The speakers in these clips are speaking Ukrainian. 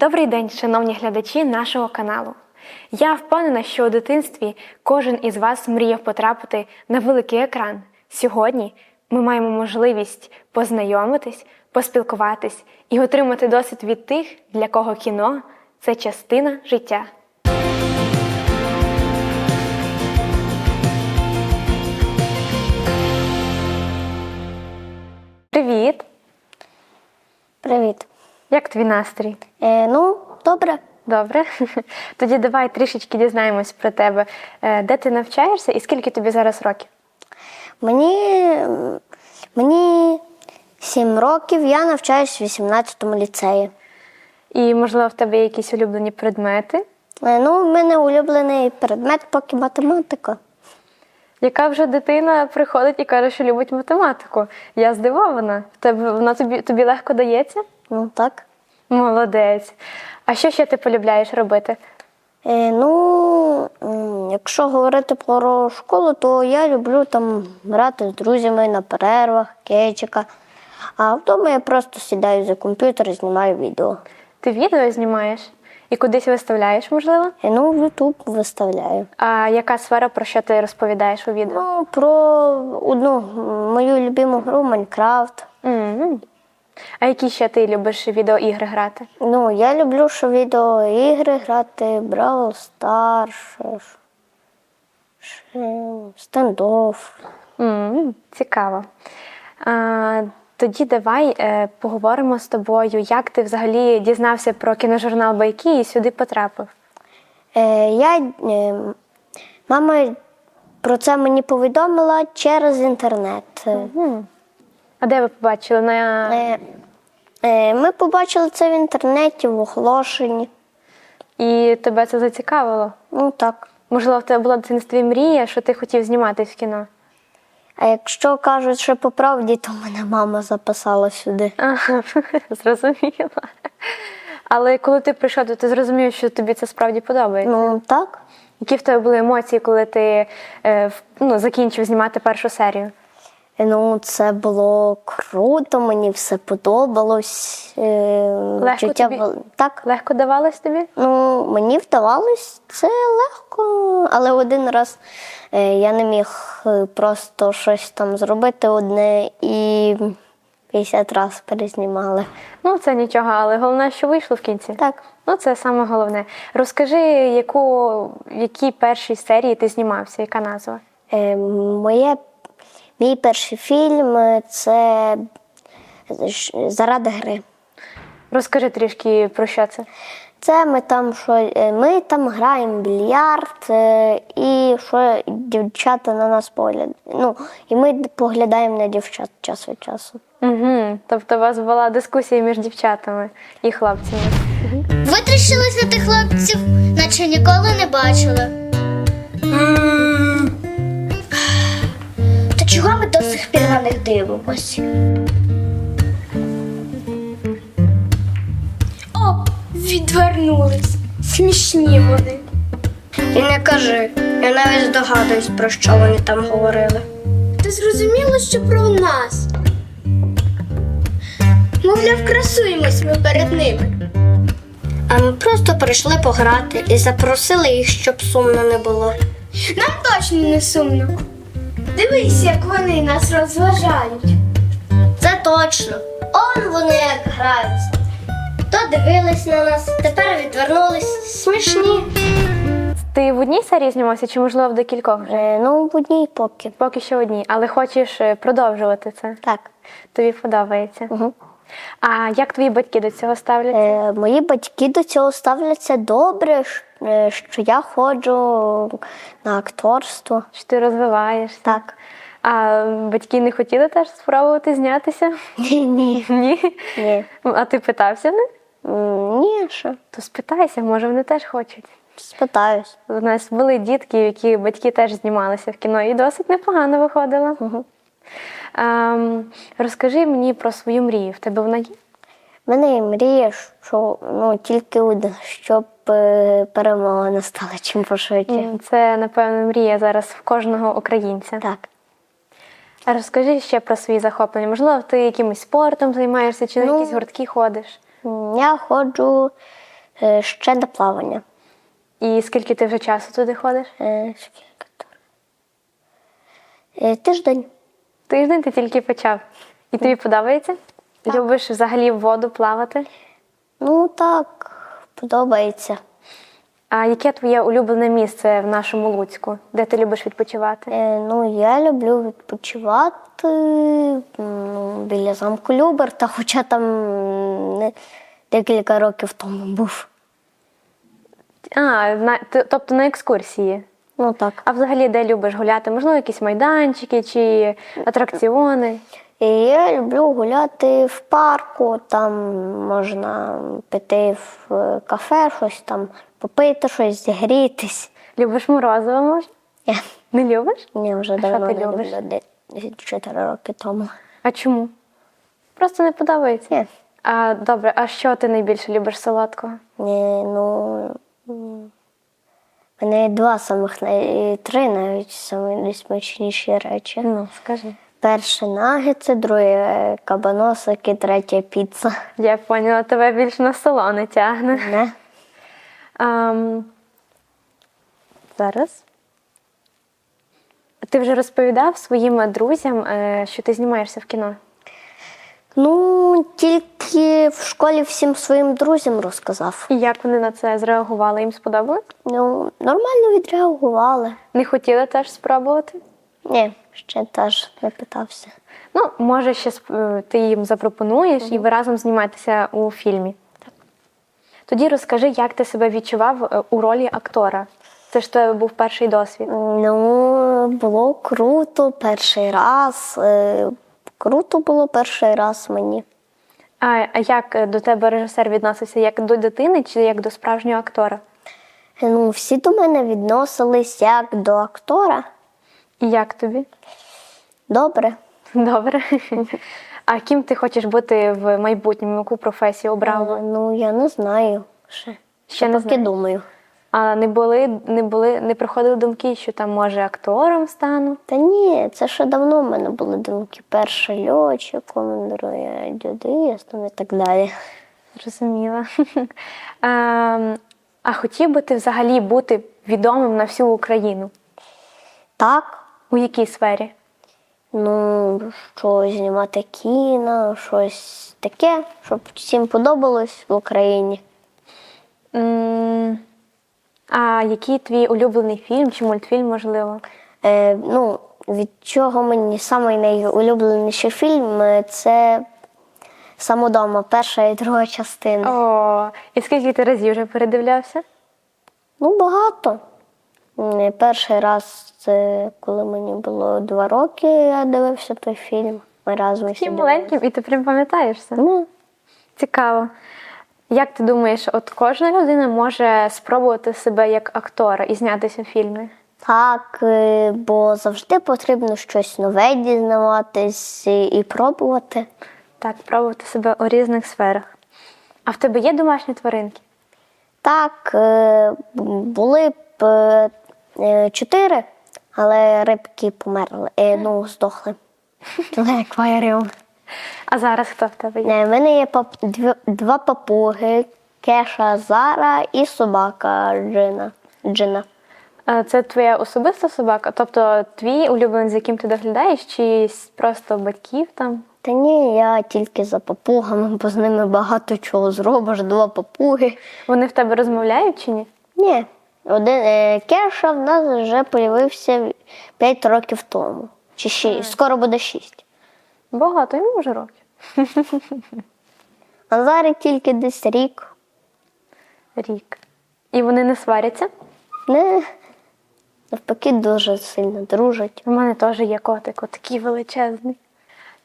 Добрий день, шановні глядачі нашого каналу. Я впевнена, що у дитинстві кожен із вас мріяв потрапити на великий екран. Сьогодні ми маємо можливість познайомитись, поспілкуватись і отримати досвід від тих, для кого кіно це частина життя. Привіт! Привіт. Як твій настрій? Е, ну, добре. Добре. Тоді давай трішечки дізнаємось про тебе. Е, Де ти навчаєшся і скільки тобі зараз років? Мені, мені 7 років, я навчаюсь в 18-му ліцеї. І, можливо, в тебе є якісь улюблені предмети? Е, ну, в мене улюблений предмет поки математика. Яка вже дитина приходить і каже, що любить математику? Я здивована. Тебе вона тобі, тобі легко дається? Ну, так. Молодець. А що ще ти полюбляєш робити? Е, ну, якщо говорити про школу, то я люблю там грати з друзями на перервах, кетчика. А вдома я просто сідаю за комп'ютер і знімаю відео. Ти відео знімаєш і кудись виставляєш, можливо? Е, ну, в YouTube виставляю. А яка сфера, про що ти розповідаєш у відео? Ну, про одну мою любиму гру Майнкрафт. М. А які ще ти любиш відеоігри грати? Ну, я люблю, що відеоігри грати, Бравл Старш, стендоф. М, Цікаво. А, тоді давай е, поговоримо з тобою, як ти взагалі дізнався про кіножурнал Байки і сюди потрапив. Е, я, е, мама про це мені повідомила через інтернет. М. А де ви побачили? На... Е, е, ми побачили це в інтернеті, в оголошенні. І тебе це зацікавило? Ну так. Можливо, в тебе була в дитинстві мрія, що ти хотів зніматись в кіно? А якщо кажуть, що по правді, то мене мама записала сюди. Ага, зрозуміла. Але коли ти прийшов, то ти зрозумів, що тобі це справді подобається. Ну так. Які в тебе були емоції, коли ти е, ну, закінчив знімати першу серію? Ну, це було круто, мені все подобалось. Е, Легко відчуття тобі? було- Так. Легко давалось тобі? Ну, мені вдавалось це легко, але один раз е, я не міг е, просто щось там зробити одне і 50 разів перезнімали. Ну, це нічого, але головне, що вийшло в кінці. Так. Ну, це саме головне. Розкажи, яку, в якій першій серії ти знімався, яка назва? Е, моє, мій перший фільм це заради гри. Розкажи трішки про що це. Це ми там що е, ми там граємо в більярд, е, і що дівчата на нас поглядають. Ну, і ми поглядаємо на дівчат час від часу. Угу. Тобто у вас була дискусія між дівчатами і хлопцями. Витріщились на тих хлопців, наче ніколи не бачили. Сих пір на них дивимось? О, відвернулись. Смішні вони. І не кажи, я навіть здогадуюсь, про що вони там говорили. Ти зрозуміло, що про нас. Мовляв, красуємось ми перед ними. А ми просто прийшли пограти і запросили їх, щоб сумно не було. Нам точно не сумно. Дивись, як вони нас розважають. Це точно. Он вони як граються. То дивились на нас, тепер відвернулись. Смішні. Ти в одній серії знімався чи, можливо, в декількох? Е, ну, в одній поки. Поки що в одній, але хочеш е, продовжувати це. Так. Тобі подобається. Угу. А як твої батьки до цього ставляться? Е, мої батьки до цього ставляться добре, що я ходжу на акторство. Що ти розвиваєшся? Так. А батьки не хотіли теж спробувати знятися? Ні, ні. Ні. Ні. А ти питався не? Ні, що? То спитайся, може вони теж хочуть. Спитаюсь. У нас були дітки, які батьки теж знімалися в кіно, і досить непогано виходило. Угу. Ем, розкажи мені про свою мрію. В тебе вона є? В мене є мрія, що ну, тільки одна, щоб е, перемога настала чим пошвидше. Це, напевно, мрія зараз в кожного українця. Так. А розкажи ще про свої захоплення. Можливо, ти якимось спортом займаєшся чи на Ну, якісь гуртки ходиш? Я ходжу Е, ще до плавання. І скільки ти вже часу туди ходиш? Е? Е, тиждень. Тиждень ти тільки почав. І тобі подобається? Любиш взагалі в воду плавати? Ну так, подобається. А яке твоє улюблене місце в нашому Луцьку, де ти любиш відпочивати? Е, ну, я люблю відпочивати ну, біля замку Люберта, хоча там не, декілька років тому був. А, на, т- тобто на екскурсії. Ну так. А взагалі де любиш гуляти? Можливо, якісь майданчики чи атракціони? І я люблю гуляти в парку, там можна піти в е, кафе, щось там попити, щось зігрітись. Любиш морозиво, може? Я, Не любиш? я вже що давно ти не любиш? люблю, десь 4 роки тому. А чому? Просто не подобається. Ні. А добре, а що ти найбільше любиш солодкого? Ні, ну мене два самих три навіть найсмачніші речі. Ну, скажи. Перше нагетси, друге кабаносики, третє піца. Я поняла, тебе більш на солоне тягне. Не? Ам, зараз. Ти вже розповідав своїм друзям, е, що ти знімаєшся в кіно. Ну, тільки в школі всім своїм друзям розказав. І як вони на це зреагували? Їм сподобалось? Ну, нормально відреагували. Не хотіли теж спробувати? Ні, ще теж не питався. Ну, може, ще е, ти їм запропонуєш і ви разом знімаєтеся у фільмі. Так. Тоді розкажи, як ти себе відчував е, у ролі актора. Це ж тебе був перший досвід. Ну, було круто перший раз. е, Круто було перший раз мені. А, а як до тебе режисер відносився? Як до дитини чи як до справжнього актора? Ну, всі до мене відносились як до актора. І як тобі? Добре. Добре. А ким ти хочеш бути в майбутньому? Яку професію обрав? Е, Ну, я не знаю. Ще, Ще не поки знаю. думаю. А не були, не були, не приходили думки, що там може актором стану? Та ні, це ще давно в мене були думки. Перший льотчик, командирує дюдистом і так далі. Зрозуміла. Ем, А хотів би ти взагалі бути відомим на всю Україну? Так, У якій сфері? ну, щось знімати кіно, щось таке, щоб всім подобалось в Україні. М, А який твій улюблений фільм чи мультфільм, можливо? Е, ну, від чого мені самий найулюбленіший фільм е, це самодома, перша і друга частина. О, і скільки ти разів вже передивлявся? Ну, багато. Перший раз це коли мені було два роки, я дивився той фільм. Ми разом Таким маленьким, і ти прям пам'ятаєш все? Ну, Цікаво. Як ти думаєш, от кожна людина може спробувати себе як актора і знятися в фільмі? так, е, бо завжди потрібно щось нове дізнаватись і, пробувати. Так, пробувати себе у різних сферах. А в тебе є домашні тваринки? Так, е, були б е, чотири, але рибки померли, е, ну, здохли. Це акваріум. А зараз хто в тебе є? У мене є пап, два папуги, Кеша Зара і собака Джина. Джина. А Це твоя особиста собака? Тобто твій улюбленець, з яким ти доглядаєш, чи просто батьків там? Та ні, я тільки за папугами, бо з ними багато чого зробиш, два папуги. Вони в тебе розмовляють чи ні? Ні, один е, Кеша в нас вже появився 5 років тому. Чи 6, скоро буде 6. Багато йому вже років. А зараз тільки десь рік. Рік. І вони не сваряться? Не, навпаки, дуже сильно дружать. У мене теж є котик, такий величезний.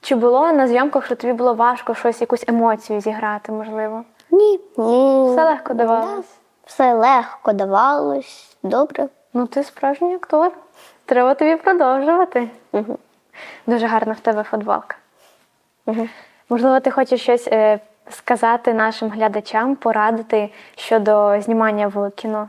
Чи було на зйомках, що тобі було важко щось, якусь емоцію зіграти, можливо? Ні, ні. Все легко давалось? Да, все легко давалось. Добре. Ну, ти справжній актор. Треба тобі продовжувати. Угу. Дуже гарна в тебе футболка. Угу. Можливо, ти хочеш щось е, сказати нашим глядачам, порадити щодо знімання в кіно.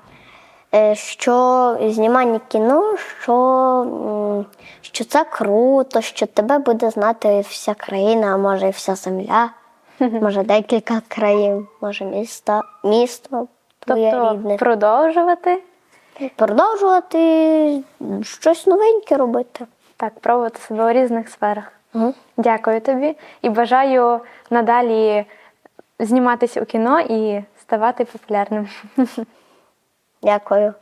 Е, Що знімання кіно, що, що це круто, що тебе буде знати вся країна, а може і вся земля. може декілька країн, може міста, місто твоє Тобто рідне. продовжувати Продовжувати щось новеньке робити. так, пробувати себе у різних сферах. Угу. Дякую тобі і бажаю надалі зніматися у кіно і ставати популярним. Дякую.